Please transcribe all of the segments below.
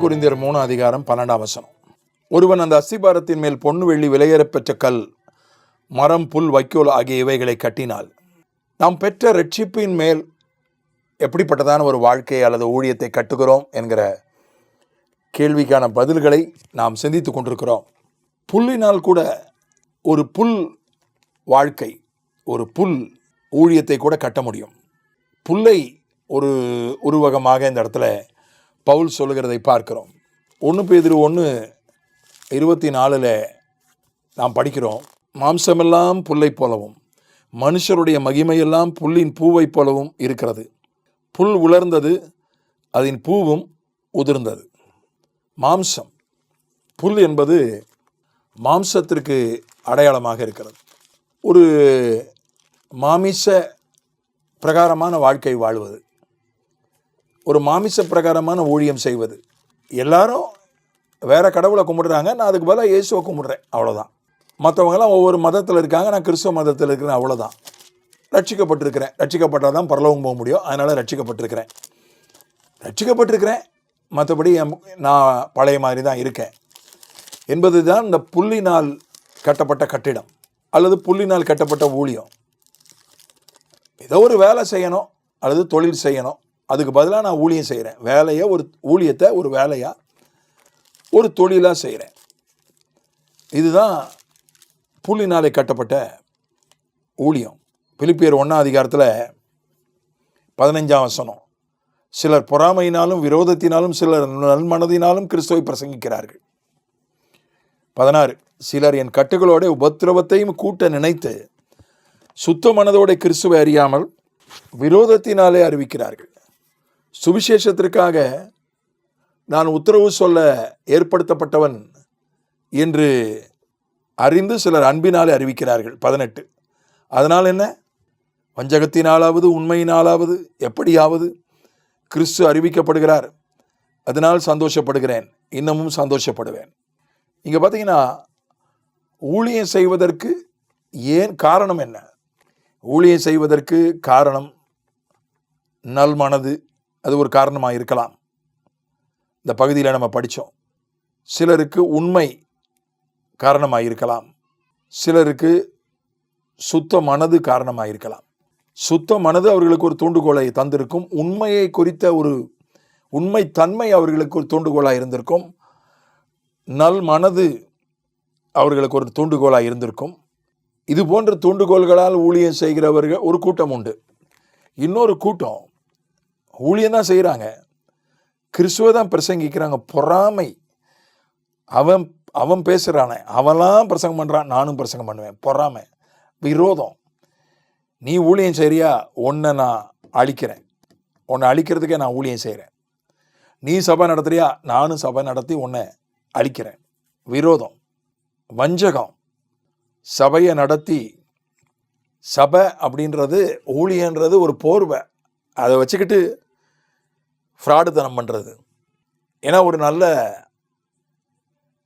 குறிந்தர் குறிந்தியர் மூணு அதிகாரம் பன்னெண்டாம் வசனம். ஒருவன் அந்த அஸ்திபாரத்தின் மேல் பொன்னு வெள்ளி விலையேறப்பெற்ற கல் மரம் புல் வைக்கோல் ஆகிய இவைகளை கட்டினால் நாம் பெற்ற ரட்சிப்பின் மேல் எப்படிப்பட்டதான ஒரு வாழ்க்கை அல்லது ஊழியத்தை கட்டுகிறோம் என்கிற கேள்விக்கான பதில்களை நாம் சிந்தித்து கொண்டிருக்கிறோம். புல்லினால் கூட ஒரு புல் வாழ்க்கை ஒரு புல் ஊழியத்தை கூட கட்ட முடியும். புல்லை ஒரு உருவகமாக இந்த இடத்துல பவுல் சொல்லுகிறதை பார்க்கிறோம். ஒன்று பேதிரு ஒன்று இருபத்தி நாலில் நாம் படிக்கிறோம் மாம்சமெல்லாம் புல்லை போலவும் மனுஷருடைய மகிமையெல்லாம் புல்லின் பூவைப் போலவும் இருக்கிறது. புல் உலர்ந்தது அதன் பூவும் உதிர்ந்தது. மாம்சம் புல் என்பது மாம்சத்திற்கு அடையாளமாக இருக்கிறது. ஒரு மாமிச பிரகாரமான வாழ்க்கை வாழ்வது. ஒரு மாமிச பிரகாரமான ஊழியம் செய்வது. எல்லாரும் வேற கடவுளை கும்பிடுறாங்க நான் அதுக்கு பதிலாக இயேசுவை கும்பிடுறேன் அவ்வளோதான் மற்றவங்கெல்லாம் ஒவ்வொரு மதத்தில் இருக்காங்க நான் கிறிஸ்துவ மதத்தில் இருக்கிறேன் அவ்வளோதான் ரட்சிக்கப்பட்டிருக்கிறேன். ரட்சிக்கப்பட்டால் தான் பரலோகம் போக முடியும் அதனால் ரட்சிக்கப்பட்டிருக்கிறேன். ரட்சிக்கப்பட்டிருக்கிறேன். மற்றபடி என் நான் பழைய மாதிரி தான் இருக்கேன். என்பது தான் இந்த புள்ளினால் கட்டப்பட்ட கட்டிடம் அல்லது புள்ளினால் கட்டப்பட்ட ஊழியம். ஏதோ ஒரு வேலை செய்யணும் அல்லது தொழில் செய்யணும் அதுக்கு பதிலாக நான் ஊழியம் செய்கிறேன் வேலையை ஒரு ஊழியத்தை ஒரு வேலையாக ஒரு தொழிலாக செய்கிறேன் இதுதான் புள்ளினாலே கட்டப்பட்ட ஊழியம். பிலிப்பியர் ஒன்றாம் அதிகாரத்தில் பதினஞ்சாம் வசனம். சிலர் பொறாமையினாலும் விரோதத்தினாலும் சிலர் நன்மனதினாலும் கிறிஸ்துவை பிரசங்கிக்கிறார்கள். பதினாறு சிலர் என் கட்டுகளோட உபத்திரவத்தையும் கூட்ட நினைத்து சுத்த மனதோட கிறிஸ்துவை அறியாமல் விரோதத்தினாலே அறிவிக்கிறார்கள். சுவிசேஷத்திற்காக நான் உத்தரவு சொல்ல ஏற்படுத்தப்பட்டவன் என்று அறிந்து சிலர் அன்பினாலே அறிவிக்கிறார்கள். பதினெட்டு. அதனால் என்ன? வஞ்சகத்தினாலாவது உண்மையினாலாவது எப்படியாவது கிறிஸ்து அறிவிக்கப்படுகிறார். அதனால் சந்தோஷப்படுகிறேன். இன்னமும் சந்தோஷப்படுவேன். இங்கே பார்த்தீங்கன்னா ஊழியம் செய்வதற்கு ஏன் காரணம் என்ன? ஊழியம் செய்வதற்கு காரணம் நல் மனது அது ஒரு காரணமாக இருக்கலாம். இந்த பகுதியில் நம்ம படித்தோம் சிலருக்கு உண்மை காரணமாக இருக்கலாம். சிலருக்கு சுத்த மனது காரணமாக இருக்கலாம். சுத்த மனது அவர்களுக்கு ஒரு தூண்டுகோலை தந்திருக்கும். உண்மையை குறித்த ஒரு உண்மை தன்மை அவர்களுக்கு ஒரு தூண்டுகோலாக இருந்திருக்கும். நல் மனது அவர்களுக்கு ஒரு தூண்டுகோலாக இருந்திருக்கும். இது போன்ற தூண்டுகோல்களால் ஊழியம் செய்கிறவர்கள் ஒரு கூட்டம் உண்டு. இன்னொரு கூட்டம் ஊழியம் தான் செய்கிறாங்க கிறிஸ்துவை தான் பிரசங்கிக்கிறாங்க. பொறாமை. அவன் அவன் பேசுகிறானே அவன்லாம் பிரசங்கம் பண்ணுறான் நானும் பிரசங்கம் பண்ணுவேன். பொறாமை. விரோதம். நீ ஊழியம் சரியா உன்னை நான் அழிக்கிறேன். உன்னை அழிக்கிறதுக்கே நான் ஊழியம் செய்கிறேன் நீ சபை நடத்துறியா? நானும் சபை நடத்தி உன்னை அழிக்கிறேன். விரோதம். வஞ்சகம். சபையை நடத்தி சபை அப்படின்றது ஊழியன்றது ஒரு போர்வை. அதை வச்சுக்கிட்டு ஃப்ராடுத்தனம் பண்ணுறது ஏன்னா ஒரு நல்ல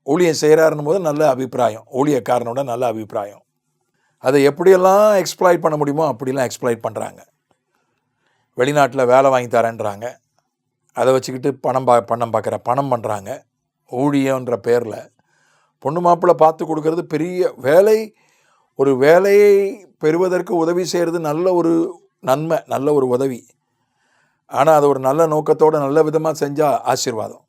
ஊழியம் செய்கிறாருன்னும் போது நல்ல அபிப்பிராயம். ஊழியக்காரனோட நல்ல அபிப்பிராயம். அதை எப்படியெல்லாம் எக்ஸ்ப்ளாய்ட் பண்ண முடியுமோ அப்படிலாம் எக்ஸ்ப்ளாய்ட் பண்ணுறாங்க வெளிநாட்டில் வேலை வாங்கி தரேன்றாங்க. அதை வச்சுக்கிட்டு பணம் பா பணம் பார்க்குற பணம் பண்ணுறாங்க ஊழியன்ற பேரில் பொண்ணு மாப்பிள்ளை பார்த்து கொடுக்கறது பெரிய வேலை. ஒரு வேலையை பெறுவதற்கு உதவி செய்கிறது நல்ல ஒரு நன்மை நல்ல ஒரு உதவி. ஆனால் அது ஒரு நல்ல நோக்கத்தோடு நல்ல விதமாக செஞ்சால் ஆசீர்வாதம்.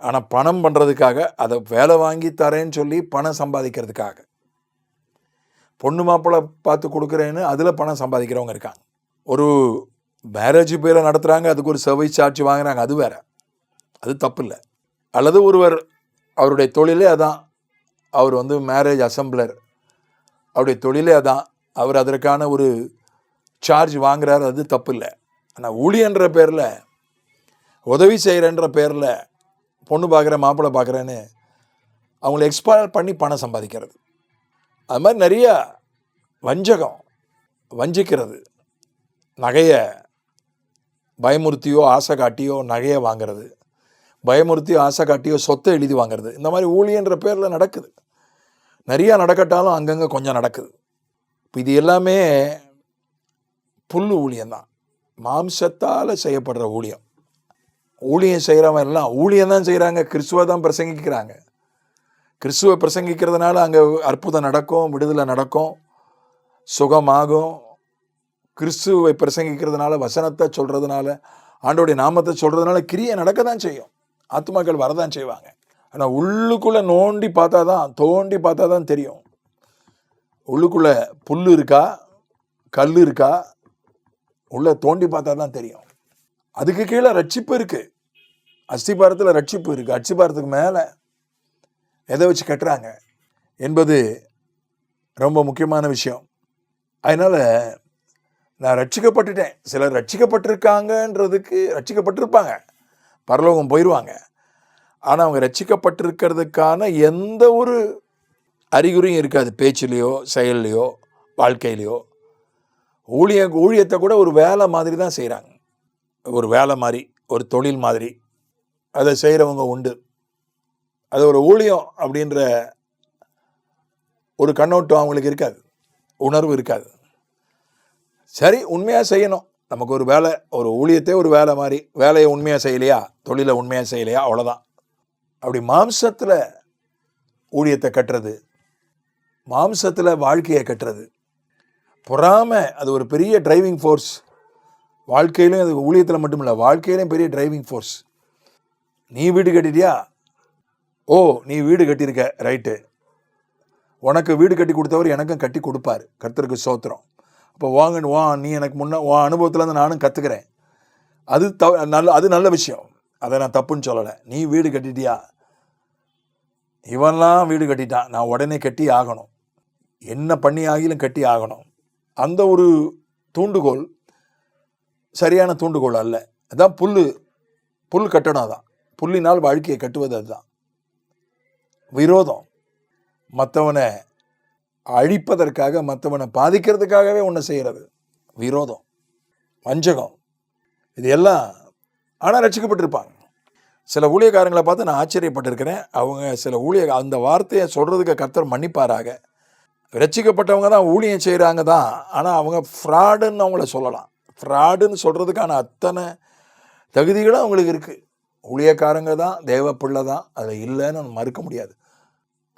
ஆனால் பணம் பண்ணுறதுக்காக அதை வேலை வாங்கி தரேன்னு சொல்லி பணம் சம்பாதிக்கிறதுக்காக. பொண்ணு மாப்பிள்ளை பார்த்து கொடுக்குறேன்னு அதில் பணம் சம்பாதிக்கிறவங்க இருக்காங்க. ஒரு மேரேஜ் பேரை நடத்துகிறாங்க அதுக்கு ஒரு சர்வீஸ் சார்ஜ் வாங்குறாங்க அது வேற. அது தப்பு இல்லை அல்லது ஒருவர் அவருடைய தொழிலே அதான் அவர் வந்து மேரேஜ் அசம்பிளர் அவருடைய தொழிலே அதான் அவர் அதற்கான ஒரு சார்ஜ் வாங்குறாரு அது தப்பு இல்லை ஆனால் ஊழியன்ற பேரில் உதவி செய்கிறன்ற பேரில் பொண்ணு பார்க்குறேன் மாப்பிள்ளை பார்க்குறேன்னு அவங்கள எக்ஸ்பயர் பண்ணி பணம் சம்பாதிக்கிறது. அது மாதிரி நிறையா வஞ்சகம் வஞ்சிக்கிறது. நகையை பயமுறுத்தியோ ஆசை காட்டியோ நகையை வாங்குறது. பயமுறுத்தியோ ஆசை காட்டியோ சொத்தை எழுதி வாங்குறது. இந்த மாதிரி ஊழியன்ற பேரில் நடக்குது. நிறையா நடக்கட்டாலும் அங்கங்கே கொஞ்சம் நடக்குது. இப்போ இது எல்லாமே புல் ஊழியம்தான். மாம்சத்தால் செய்யப்படுற ஊழியம். ஊழியம் செய்கிறவன் எல்லாம் ஊழியம் தான் செய்கிறாங்க கிறிஸ்துவை தான் பிரசங்கிக்கிறாங்க. கிறிஸ்துவை பிரசங்கிக்கிறதுனால அங்கே அற்புதம் நடக்கும் விடுதலை நடக்கும் சுகமாகும். கிறிஸ்துவை பிரசங்கிக்கிறதுனால வசனத்தை சொல்கிறதுனால ஆண்டோடைய நாமத்தை சொல்கிறதுனால கிரியை நடக்க தான் செய்யும். ஆத்மாக்கள் வரதான் செய்வாங்க. ஆனால் உள்ளுக்குள்ளே நோண்டி பார்த்தா தான் தோண்டி பார்த்தா தான் தெரியும். உள்ளுக்குள்ளே புல் இருக்கா கல் இருக்கா உள்ள தோண்டி பார்த்தா தான் தெரியும். அதுக்கு கீழே ரட்சிப்பு இருக்கு. அஸ்திபாரத்தில் ரட்சிப்பு இருக்கு. அஸ்திபாரத்துக்கு மேலே எதை வச்சு கட்டுறாங்க? என்பது ரொம்ப முக்கியமான விஷயம். அதனால் நான் ரட்சிக்கப்பட்டுட்டேன். சிலர் ரட்சிக்கப்பட்டிருக்காங்கன்றதுக்கு ரட்சிக்கப்பட்டிருப்பாங்க. பரலோகம் போயிடுவாங்க ஆனால் அவங்க ரட்சிக்கப்பட்டிருக்கிறதுக்கான எந்த ஒரு அறிகுறியும் இருக்காது. பேச்சுலேயோ செயல்லையோ வாழ்க்கையிலையோ. ஊழிய ஊழியத்தை கூட ஒரு வேலை மாதிரி தான் செய்கிறாங்க ஒரு வேலை மாதிரி ஒரு தொழில் மாதிரி. அதை செய்கிறவங்க உண்டு. அது ஒரு ஊழியம் அப்படின்ற ஒரு கண்ணோட்டம் அவங்களுக்கு இருக்காது. உணர்வு இருக்காது. சரி உண்மையாக செய்யணும். நமக்கு ஒரு வேலை ஒரு ஊழியத்தை ஒரு வேலை மாதிரி. வேலையை உண்மையாக செய்யலையா? தொழிலை உண்மையாக செய்யலையா? அவ்வளோதான் அப்படி மாம்சத்தில் ஊழியத்தை கட்டுறது மாம்சத்தில் வாழ்க்கையை கட்டுறது பொறாமை அது ஒரு பெரிய டிரைவிங் ஃபோர்ஸ் வாழ்க்கையிலும் அது ஊழியத்தில் மட்டும் இல்லை வாழ்க்கையிலும் பெரிய டிரைவிங் ஃபோர்ஸ் நீ வீடு கட்டிட்டியா? ஓ நீ வீடு கட்டியிருக்க ரைட்டு உனக்கு வீடு கட்டி கொடுத்தவர் எனக்கும் கட்டி கொடுப்பார் கர்த்தருக்கு சோத்திரம். அப்போ வாங்க வா நீ எனக்கு முன்னே வா அனுபவத்தில் வந்து நானும் கற்றுக்கிறேன் அது த நல்ல அது நல்ல விஷயம். அதை நான் தப்புன்னு சொல்லலை. நீ வீடு கட்டிட்டியா? இவன்லாம் வீடு கட்டிட்டான். நான் உடனே கட்டி ஆகணும். என்ன பண்ணி ஆகிலும் கட்டி ஆகணும். அந்த ஒரு தூண்டுகோல் சரியான தூண்டுகோல் அல்ல. அதான் புல் புல் கட்டணம் தான் புல்லினால் வாழ்க்கையை கட்டுவது அதுதான். விரோதம். மற்றவனை அழிப்பதற்காக மற்றவனை பாதிக்கிறதுக்காகவே ஒன்று செய்கிறது விரோதம். வஞ்சகம். இது எல்லாம் ஆனால் ரசிக்கப்பட்டிருப்பாங்க. சில ஊழியக்காரங்களை பார்த்து நான் ஆச்சரியப்பட்டிருக்கிறேன். அவங்க சில ஊழிய அந்த வார்த்தையை சொல்கிறதுக்கு கர்த்தர் மன்னிப்பாராக. ரட்சிக்கப்பட்டவங்க தான் ஊழியம் செய்கிறாங்க தான். ஆனால் அவங்க ஃப்ராடுன்னு அவங்கள சொல்லலாம். ஃப்ராடுன்னு சொல்கிறதுக்கான அத்தனை தகுதிகளும் அவங்களுக்கு இருக்குது ஊழியக்காரங்க தான் தேவ பிள்ளை தான் அதில் இல்லைன்னு மறுக்க முடியாது.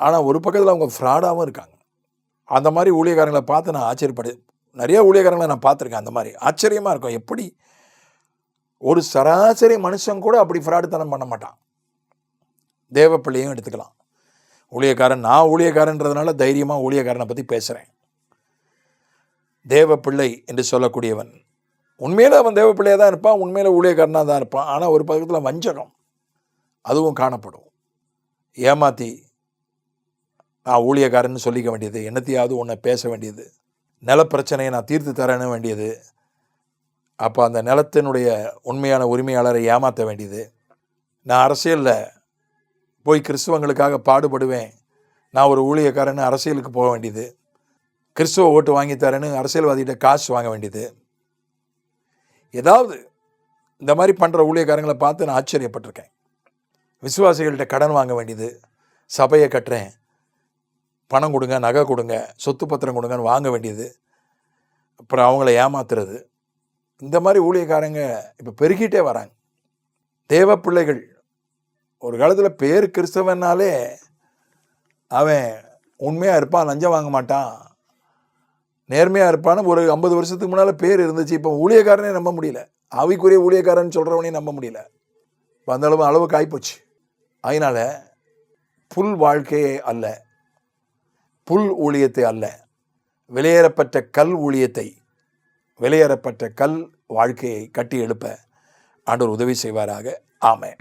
ஆனால் ஒரு பக்கத்தில் அவங்க ஃப்ராடாகவும் இருக்காங்க. அந்த மாதிரி ஊழியக்காரங்களை பார்த்து நான் ஆச்சரியப்படு நிறைய ஊழியக்காரங்களை நான் பார்த்துருக்கேன் அந்த மாதிரி. ஆச்சரியமாக இருக்கும். எப்படி ஒரு சராசரி மனுஷன் கூட அப்படி ஃப்ராடுத்தனம் பண்ண மாட்டான். தேவ பிள்ளையும் எடுத்துக்கலாம். ஊழியக்காரன் நான் ஊழியக்காரன்றதுனால தைரியமாக ஊழியக்காரனை பற்றி பேசுகிறேன் தேவ பிள்ளை என்று சொல்லக்கூடியவன். உண்மையில் அவன் தேவ பிள்ளையாக தான் இருப்பான் உண்மையில் ஊழியக்காரனாக தான் இருப்பான். ஆனால் ஒரு பக்கத்தில் வஞ்சகம் அதுவும் காணப்படும். ஏமாத்தி நான் ஊழியக்காரன்னு சொல்லிக்க வேண்டியது என்னத்தையாவது ஒன்றை பேச வேண்டியது நிலப்பிரச்சனையை நான் தீர்த்து தரணும் வேண்டியது அப்போ அந்த நிலத்தினுடைய உண்மையான உரிமையாளரை ஏமாற்ற வேண்டியது. நான் அரசியலில் போய் கிறிஸ்துவங்களுக்காக பாடுபடுவேன். நான் ஒரு ஊழியக்காரன்னு அரசியலுக்கு போக வேண்டியது. கிறிஸ்துவ ஓட்டு வாங்கி தரேன்னு அரசியல்வாதிகிட்ட காசு வாங்க வேண்டியது. ஏதாவது இந்த மாதிரி பண்ணுற ஊழியக்காரங்களை பார்த்து நான் ஆச்சரியப்பட்டிருக்கேன். விசுவாசிகள்கிட்ட கடன் வாங்க வேண்டியது. சபையை கட்டுறேன். பணம் கொடுங்க நகை கொடுங்க சொத்து பத்திரம் கொடுங்கன்னு வாங்க வேண்டியது. அப்புறம் அவங்கள ஏமாத்துறது. இந்த மாதிரி ஊழியக்காரங்க இப்போ பெருகிட்டே வராங்க. தேவ பிள்ளைகள் ஒரு காலத்தில் பேர் கிறிஸ்தவனாலே அவன் உண்மையாக இருப்பான் லஞ்சம் வாங்க மாட்டான். நேர்மையாக இருப்பான்னு ஒரு ஐம்பது வருஷத்துக்கு முன்னால் பேர் இருந்துச்சு. இப்போ ஊழியக்காரனே நம்ப முடியல. அவைக்குரிய ஊழியக்காரன் சொல்கிறவனே நம்ப முடியல. இப்போ அந்த அளவு அளவுக்கு காய்ப்போச்சு அதனால் புல் வாழ்க்கையே அல்ல. புல் ஊழியத்தை அல்ல. வெளியேறப்பட்ட கல் ஊழியத்தை வெளியேறப்பட்ட கல் வாழ்க்கையை கட்டி எழுப்ப ஆண்டவர் உதவி செய்வாராக. ஆமை